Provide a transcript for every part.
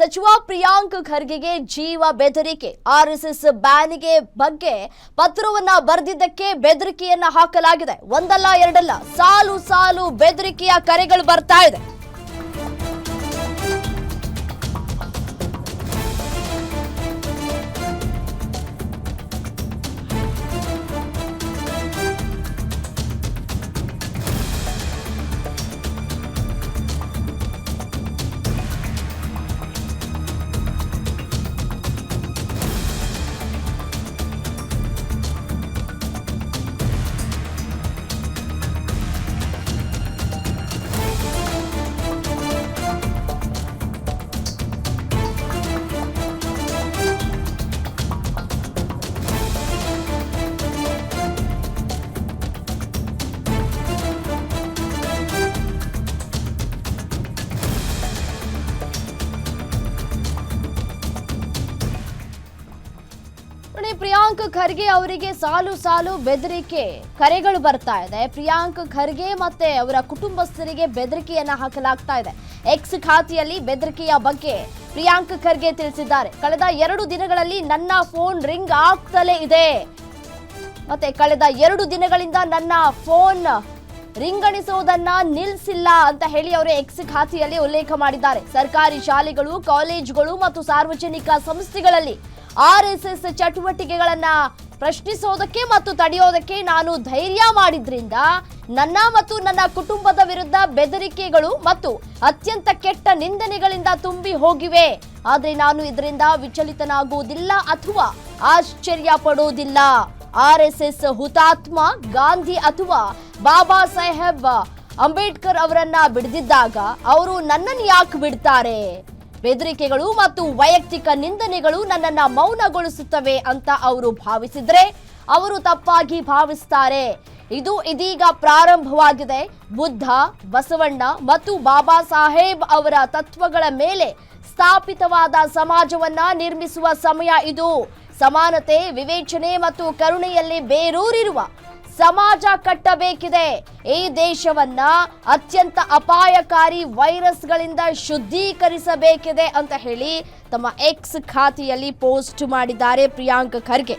ಸಚಿವ ಪ್ರಿಯಾಂಕ್ ಖರ್ಗೆಗೆ ಜೀವ ಬೆದರಿಕೆ. ಆರ್ಎಸ್ಎಸ್ ಬ್ಯಾನಿಗೆ ಬಗ್ಗೆ ಪತ್ರವನ್ನ ಬರೆದಿದ್ದಕ್ಕೆ ಬೆದರಿಕೆಯನ್ನ ಹಾಕಲಾಗಿದೆ. ಒಂದಲ್ಲ, ಎರಡಲ್ಲ, ಸಾಲು ಸಾಲು ಬೆದರಿಕೆಯ ಕರೆಗಳು ಬರ್ತಾ ಇದೆ. ಪ್ರಿಯಾಂಕ್ ಖರ್ಗೆ ಅವರಿಗೆ ಸಾಲು ಸಾಲು ಬೆದರಿಕೆ. ಕರೆಗಳು ಬರ್ತಾ ಇದೆ. ಪ್ರಿಯಾಂಕ್ ಖರ್ಗೆ ಮತ್ತೆ ಅವರ ಕುಟುಂಬಸ್ಥರಿಗೆ ಬೆದರಿಕೆಯನ್ನ ಹಾಕಲಾಗ್ತಾ ಇದೆ. ಎಕ್ಸ್ ಖಾತೆಯಲ್ಲಿ ಬೆದರಿಕೆಯ ಬಗ್ಗೆ ಪ್ರಿಯಾಂಕ್ ಖರ್ಗೆ ತಿಳಿಸಿದ್ದಾರೆ. ಕಳೆದ ಎರಡು ದಿನಗಳಲ್ಲಿ ನನ್ನ ಫೋನ್ ರಿಂಗ್ ಆಗ್ತಲೇ ಇದೆ. ಮತ್ತೆ ಕಳೆದ ಎರಡು ದಿನಗಳಿಂದ ನನ್ನ ಫೋನ್ ರಿಂಗಣಿಸುವುದನ್ನ ನಿಲ್ಲಿಸಿಲ್ಲ ಅಂತ ಹೇಳಿ ಅವರು ಎಕ್ಸ್ ಖಾತೆಯಲ್ಲಿ ಉಲ್ಲೇಖ ಮಾಡಿದ್ದಾರೆ. ಸರ್ಕಾರಿ ಶಾಲೆಗಳು, ಕಾಲೇಜುಗಳು ಮತ್ತು ಸಾರ್ವಜನಿಕ ಸಂಸ್ಥೆಗಳಲ್ಲಿ ಆರ್ಎಸ್ಎಸ್ ಚಟುವಟಿಕೆಗಳನ್ನ ಪ್ರಶ್ನಿಸೋದಕ್ಕೆ ಮತ್ತು ತಡೆಯೋದಕ್ಕೆ ನಾನು ಧೈರ್ಯ ಮಾಡಿದ್ರಿಂದ ನನ್ನ ಮತ್ತು ನನ್ನ ಕುಟುಂಬದ ವಿರುದ್ಧ ಬೆದರಿಕೆಗಳು ಮತ್ತು ಅತ್ಯಂತ ಕೆಟ್ಟ ನಿಂದನೆಗಳಿಂದ ತುಂಬಿ ಹೋಗಿವೆ. ಆದ್ರೆ ನಾನು ಇದರಿಂದ ವಿಚಲಿತನಾಗುವುದಿಲ್ಲ ಅಥವಾ ಆಶ್ಚರ್ಯ ಪಡುವುದಿಲ್ಲ. ಆರ್ ಎಸ್ ಎಸ್ ಹುತಾತ್ಮ ಗಾಂಧಿ ಅಥವಾ ಬಾಬಾ ಸಾಹೇಬ್ ಅಂಬೇಡ್ಕರ್ ಅವರನ್ನ ಬಿಡದಿದ್ದಾಗ ಅವರು ನನ್ನನ್ನು ಯಾಕೆ ಬಿಡ್ತಾರೆ? ಬೆದರಿಕೆಗಳು ಮತ್ತು ವೈಯಕ್ತಿಕ ನಿಂದನೆಗಳು ನನ್ನನ್ನ ಮೌನಗೊಳಿಸುತ್ತವೆ ಅಂತ ಅವರು ಭಾವಿಸಿದ್ರೆ ಅವರು ತಪ್ಪಾಗಿ ಭಾವಿಸ್ತಾರೆ. ಇದು ಇದೀಗ ಪ್ರಾರಂಭವಾಗಿದೆ. ಬುದ್ಧ, ಬಸವಣ್ಣ ಮತ್ತು ಬಾಬಾ ಸಾಹೇಬ್ ಅವರ ತತ್ವಗಳ ಮೇಲೆ ಸ್ಥಾಪಿತವಾದ ಸಮಾಜವನ್ನ ನಿರ್ಮಿಸುವ ಸಮಯ ಇದು. ಸಮಾನತೆ, ವಿವೇಚನೆ ಮತ್ತು ಕರುಣೆಯಲ್ಲಿ ಬೇರೂರಿರುವ ಸಮಾಜ ಕಟ್ಟಬೇಕಿದೆ. ಈ ದೇಶವನ್ನ ಅತ್ಯಂತ ಅಪಾಯಕಾರಿ ವೈರಸ್ಗಳಿಂದ ಶುದ್ಧೀಕರಿಸಬೇಕಿದೆ ಅಂತ ಹೇಳಿ ತಮ್ಮ ಎಕ್ಸ್ ಖಾತೆಯಲ್ಲಿ ಪೋಸ್ಟ್ ಮಾಡಿದ್ದಾರೆ ಪ್ರಿಯಾಂಕ್ ಖರ್ಗೆ.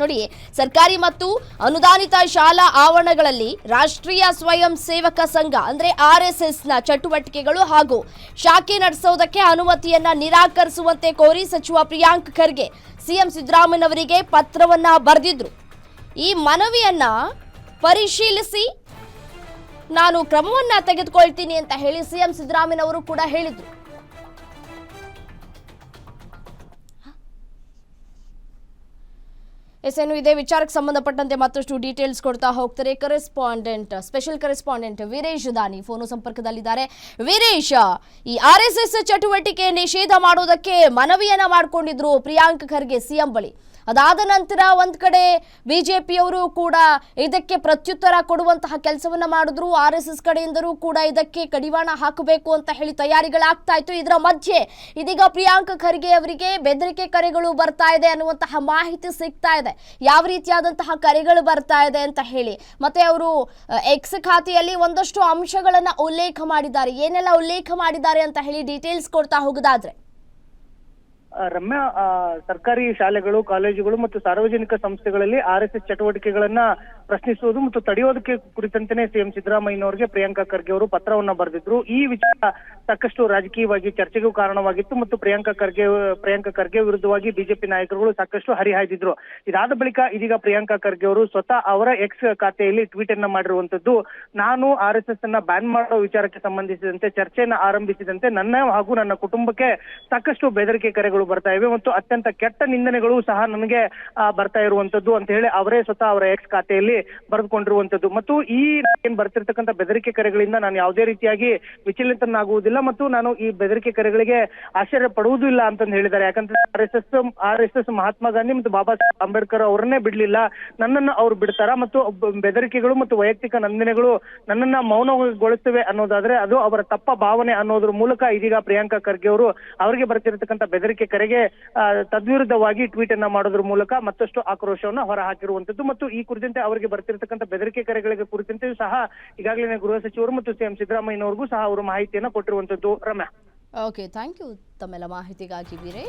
ನೋಡಿ, ಸರ್ಕಾರಿ ಮತ್ತು ಅನುದಾನಿತ ಶಾಲಾ ಆವರಣಗಳಲ್ಲಿ ರಾಷ್ಟ್ರೀಯ ಸ್ವಯಂ ಸೇವಕ ಸಂಘ, ಅಂದ್ರೆ ಆರ್ ಎಸ್ ಎಸ್ನ ಚಟುವಟಿಕೆಗಳು ಹಾಗೂ ಶಾಖೆ ನಡೆಸೋದಕ್ಕೆ ಅನುಮತಿಯನ್ನ ನಿರಾಕರಿಸುವಂತೆ ಕೋರಿ ಸಚಿವ ಪ್ರಿಯಾಂಕ್ ಖರ್ಗೆ, ಸಿಎಂ ಸಿದ್ದರಾಮಯ್ಯನವರಿಗೆ ಪತ್ರವನ್ನ ಬರೆದಿದ್ರು. ಈ ಮನವಿಯನ್ನ ಪರಿಶೀಲಿಸಿ ನಾನು ಕ್ರಮವನ್ನ ತೆಗೆದುಕೊಳ್ತೀನಿ ಅಂತ ಹೇಳಿ ಸಿಎಂ ಸಿದ್ದರಾಮಯ್ಯನವರು ಕೂಡ ಹೇಳಿದ್ರು. ಎಸ್ ಏನು ಇದೇ. ವಿಚಾರಕ್ಕೆ ಸಂಬಂಧಪಟ್ಟಂತೆ ಮತ್ತಷ್ಟು ಡೀಟೇಲ್ಸ್ ಕೊಡ್ತಾ ಹೋಗ್ತಾರೆ ಕರೆಸ್ಪಾಂಡೆಂಟ್, ಸ್ಪೆಷಲ್ ಕರೆಸ್ಪಾಂಡೆಂಟ್ ವೀರೇಶ್ ದಾನಿ ಫೋನು ಸಂಪರ್ಕದಲ್ಲಿದ್ದಾರೆ. ವೀರೇಶ್, ಈ ಆರ್ ಎಸ್ ಎಸ್ ಚಟುವಟಿಕೆ ನಿಷೇಧ ಮಾಡೋದಕ್ಕೆ ಮನವಿಯನ್ನ ಮಾಡಿಕೊಂಡಿದ್ರು ಪ್ರಿಯಾಂಕ್ ಖರ್ಗೆ ಸಿಎಂ ಬಳಿ. ಅದಾದ ನಂತರ ಒಂದ್ ಕಡೆ ಬಿಜೆಪಿಯವರು ಕೂಡ ಇದಕ್ಕೆ ಪ್ರತ್ಯುತ್ತರ ಕೊಡುವಂತಹ ಕೆಲಸವನ್ನ ಮಾಡಿದ್ರು. ಆರ್ ಎಸ್ ಎಸ್ ಕಡೆಯಿಂದಲೂ ಕೂಡ ಇದಕ್ಕೆ ಕಡಿವಾಣ ಹಾಕಬೇಕು ಅಂತ ಹೇಳಿ ತಯಾರಿಗಳಾಗ್ತಾ ಇತ್ತು. ಇದರ ಮಧ್ಯೆ ಇದೀಗ ಪ್ರಿಯಾಂಕ್ ಖರ್ಗೆ ಅವರಿಗೆ ಬೆದರಿಕೆ ಕರೆಗಳು ಬರ್ತಾ ಇದೆ ಅನ್ನುವಂತಹ ಮಾಹಿತಿ ಸಿಗ್ತಾ ಇದೆ. ಯಾವ ರೀತಿಯಾದಂತಹ ಕರೆಗಳು ಬರ್ತಾ ಇದೆ ಅಂತ ಹೇಳಿ. ಮತ್ತೆ ಅವರು ಎಕ್ಸ್ ಖಾತೆಯಲ್ಲಿ ಒಂದಷ್ಟು ಅಂಶಗಳನ್ನ ಉಲ್ಲೇಖ ಮಾಡಿದ್ದಾರೆ. ಏನೆಲ್ಲ ಉಲ್ಲೇಖ ಮಾಡಿದ್ದಾರೆ ಅಂತ ಹೇಳಿ ಡೀಟೇಲ್ಸ್ ಕೊಡ್ತಾ ಹೋಗೋದಾದ್ರೆ. ರಮ್ಯಾ ಸರ್ಕಾರಿ ಶಾಲೆಗಳು, ಕಾಲೇಜುಗಳು ಮತ್ತು ಸಾರ್ವಜನಿಕ ಸಂಸ್ಥೆಗಳಲ್ಲಿ ಆರ್ ಎಸ್ ಎಸ್ ಚಟುವಟಿಕೆಗಳನ್ನ ಪ್ರಶ್ನಿಸುವುದು ಮತ್ತು ತಡೆಯೋದಕ್ಕೆ ಕುರಿತಂತೆನೇ ಸಿಎಂ ಸಿದ್ದರಾಮಯ್ಯನವರಿಗೆ ಪ್ರಿಯಾಂಕಾ ಖರ್ಗೆ ಅವರು ಪತ್ರವನ್ನ ಬರೆದಿದ್ರು. ಈ ವಿಚಾರ ಸಾಕಷ್ಟು ರಾಜಕೀಯವಾಗಿ ಚರ್ಚೆಗೂ ಕಾರಣವಾಗಿತ್ತು ಮತ್ತು ಪ್ರಿಯಾಂಕಾ ಖರ್ಗೆ ಪ್ರಿಯಾಂಕಾ ಖರ್ಗೆ ವಿರುದ್ಧವಾಗಿ ಬಿಜೆಪಿ ನಾಯಕರುಗಳು ಸಾಕಷ್ಟು ಹರಿಹಾಯ್ದಿದ್ರು. ಇದಾದ ಬಳಿಕ ಇದೀಗ ಪ್ರಿಯಾಂಕಾ ಖರ್ಗೆ ಅವರು ಸ್ವತಃ ಅವರ ಎಕ್ಸ್ ಖಾತೆಯಲ್ಲಿ ಟ್ವೀಟ್ ಅನ್ನ ಮಾಡಿರುವಂತದ್ದು. ನಾನು ಆರ್ ಎಸ್ ಎಸ್ ಅನ್ನ ಬ್ಯಾನ್ ಮಾಡೋ ವಿಚಾರಕ್ಕೆ ಸಂಬಂಧಿಸಿದಂತೆ, ಚರ್ಚೆಯನ್ನ ಆರಂಭಿಸಿದಂತೆ ನನ್ನ ಹಾಗೂ ನನ್ನ ಕುಟುಂಬಕ್ಕೆ ಸಾಕಷ್ಟು ಬೆದರಿಕೆ ಕರೆಗಳು ಬರ್ತಾ ಇವೆ ಮತ್ತು ಅತ್ಯಂತ ಕೆಟ್ಟ ನಿಂದನೆಗಳು ಸಹ ನನಗೆ ಬರ್ತಾ ಇರುವಂತದ್ದು ಅಂತ ಹೇಳಿ ಅವರೇ ಸ್ವತಃ ಅವರ ಎಕ್ಸ್ ಖಾತೆಯಲ್ಲಿ ಬರೆದುಕೊಂಡಿರುವಂತದ್ದು. ಮತ್ತು ಈ ಏನ್ ಬರ್ತಿರ್ತಕ್ಕಂಥ ಬೆದರಿಕೆ ಕರೆಗಳಿಂದ ನಾನು ಯಾವುದೇ ರೀತಿಯಾಗಿ ವಿಚಲಿತನಾಗುವುದಿಲ್ಲ ಮತ್ತು ನಾನು ಈ ಬೆದರಿಕೆ ಕರೆಗಳಿಗೆ ಆಶ್ಚರ್ಯ ಪಡುವುದೂ ಇಲ್ಲ ಅಂತಂದು ಹೇಳಿದ್ದಾರೆ. ಯಾಕಂದ್ರೆ R S S, R S S Mahatma Gandhi ಮತ್ತು ಬಾಬಾ ಸಾಹೇಬ್ ಅಂಬೇಡ್ಕರ್ ಅವರನ್ನೇ ಬಿಡ್ಲಿಲ್ಲ. ನನ್ನನ್ನು ಅವ್ರು ಬಿಡ್ತಾರ ಮತ್ತು ಬೆದರಿಕೆಗಳು ಮತ್ತು ವೈಯಕ್ತಿಕ ನಂದನೆಗಳು ನನ್ನನ್ನ ಮೌನಗೊಳಿಸುತ್ತವೆ ಅನ್ನೋದಾದ್ರೆ ಅದು ಅವರ ತಪ್ಪ ಭಾವನೆ ಅನ್ನೋದ್ರ ಮೂಲಕ ಇದೀಗ ಪ್ರಿಯಾಂಕಾ ಖರ್ಗೆ ಅವರು ಅವರಿಗೆ ಬರ್ತಿರತಕ್ಕಂಥ ಬೆದರಿಕೆ ಕರೆಗೆ ತದ್ವಿರುದ್ಧವಾಗಿ ಟ್ವೀಟ್ ಅನ್ನ ಮಾಡೋದ್ರ ಮೂಲಕ ಮತ್ತಷ್ಟು ಆಕ್ರೋಶವನ್ನು ಹೊರ ಹಾಕಿರುವಂತದ್ದು ಮತ್ತು ಈ ಕುರಿತಂತೆ ಅವರಿಗೆ ಬರ್ತಿರತಕ್ಕಂಥ ಬೆದರಿಕೆ ಕರೆಗಳಿಗೆ ಕುರಿತಂತೆಯೂ ಸಹ ಈಗಾಗಲೇ ಗೃಹ ಸಚಿವರು ಮತ್ತು ಸಿಎಂ ಸಿದ್ದರಾಮಯ್ಯನವರಿಗೂ ಸಹ ಅವರು ಮಾಹಿತಿಯನ್ನ ಕೊಟ್ಟಿರುವಂತದ್ದು ರಮ್ಯಾ. ಓಕೆ ಥ್ಯಾಂಕ್ ಯು ತಮ್ಮೆಲ್ಲ ಮಾಹಿತಿಗಾಗಿ ವೀರೇಶ್